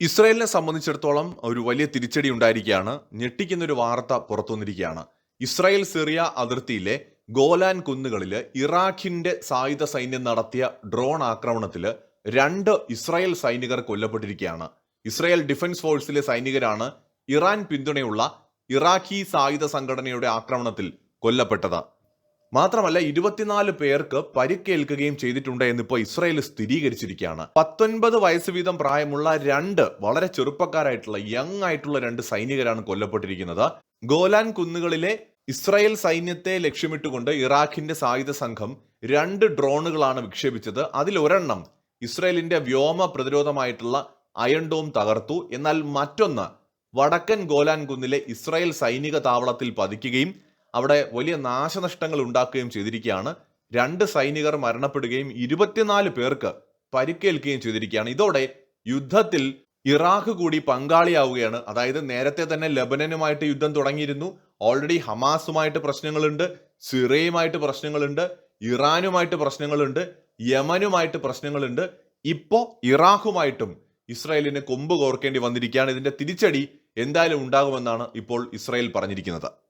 ഇസ്രായേലിനെ സംബന്ധിച്ചിടത്തോളം ഒരു വലിയ തിരിച്ചടി ഉണ്ടായിരിക്കുകയാണ്. ഞെട്ടിക്കുന്നൊരു വാർത്ത പുറത്തുവന്നിരിക്കുകയാണ്. ഇസ്രായേൽ സിറിയ അതിർത്തിയിലെ ഗോലാൻ കുന്നുകളിൽ ഇറാഖിന്റെ സായുധ സൈന്യം നടത്തിയ ഡ്രോൺ ആക്രമണത്തിൽ രണ്ട് ഇസ്രായേൽ സൈനികർ കൊല്ലപ്പെട്ടിരിക്കുകയാണ്. ഇസ്രായേൽ ഡിഫൻസ് ഫോഴ്സിലെ സൈനികരാണ് ഇറാൻ പിന്തുണയുള്ള ഇറാഖി സായുധ സംഘടനയുടെ ആക്രമണത്തിൽ കൊല്ലപ്പെട്ടത്. മാത്രമല്ല ഇരുപത്തിനാല് പേർക്ക് പരിക്കേൽക്കുകയും ചെയ്തിട്ടുണ്ട് എന്നിപ്പോൾ ഇസ്രയേൽ സ്ഥിരീകരിച്ചിരിക്കുകയാണ്. പത്തൊൻപത് വയസ്സ് വീതം പ്രായമുള്ള രണ്ട് വളരെ ചെറുപ്പക്കാരായിട്ടുള്ള യങ് ആയിട്ടുള്ള രണ്ട് സൈനികരാണ് കൊല്ലപ്പെട്ടിരിക്കുന്നത്. ഗോലാൻ കുന്നുകളിലെ ഇസ്രായേൽ സൈന്യത്തെ ലക്ഷ്യമിട്ടുകൊണ്ട് ഇറാഖിന്റെ സായുധ സംഘം രണ്ട് ഡ്രോണുകളാണ് വിക്ഷേപിച്ചത്. അതിൽ ഒരെണ്ണം ഇസ്രായേലിന്റെ വ്യോമ പ്രതിരോധമായിട്ടുള്ള അയൺ ഡോം തകർത്തു. എന്നാൽ മറ്റൊന്ന് വടക്കൻ ഗോലാൻ കുന്നിലെ ഇസ്രായേൽ സൈനിക താവളത്തിൽ പതിക്കുകയും അവിടെ വലിയ നാശനഷ്ടങ്ങൾ ഉണ്ടാക്കുകയും ചെയ്തിരിക്കുകയാണ്. രണ്ട് സൈനികർ മരണപ്പെടുകയും ഇരുപത്തിനാല് പേർക്ക് പരിക്കേൽക്കുകയും ചെയ്തിരിക്കുകയാണ്. ഇതോടെ യുദ്ധത്തിൽ ഇറാഖ് കൂടി പങ്കാളിയാവുകയാണ്. അതായത് നേരത്തെ തന്നെ ലബനനുമായിട്ട് യുദ്ധം തുടങ്ങിയിരുന്നു. ഓൾറെഡി ഹമാസുമായിട്ട് പ്രശ്നങ്ങളുണ്ട് സിറയുമായിട്ട് പ്രശ്നങ്ങളുണ്ട് ഇറാനുമായിട്ട് പ്രശ്നങ്ങളുണ്ട് യമനുമായിട്ട് പ്രശ്നങ്ങളുണ്ട്. ഇപ്പോ ഇറാഖുമായിട്ടും ഇസ്രായേലിന് കൊമ്പ് കോർക്കേണ്ടി വന്നിരിക്കുകയാണ്. ഇതിന്റെ തിരിച്ചടി എന്തായാലും ഉണ്ടാകുമെന്നാണ് ഇപ്പോൾ ഇസ്രായേൽ പറഞ്ഞിരിക്കുന്നത്.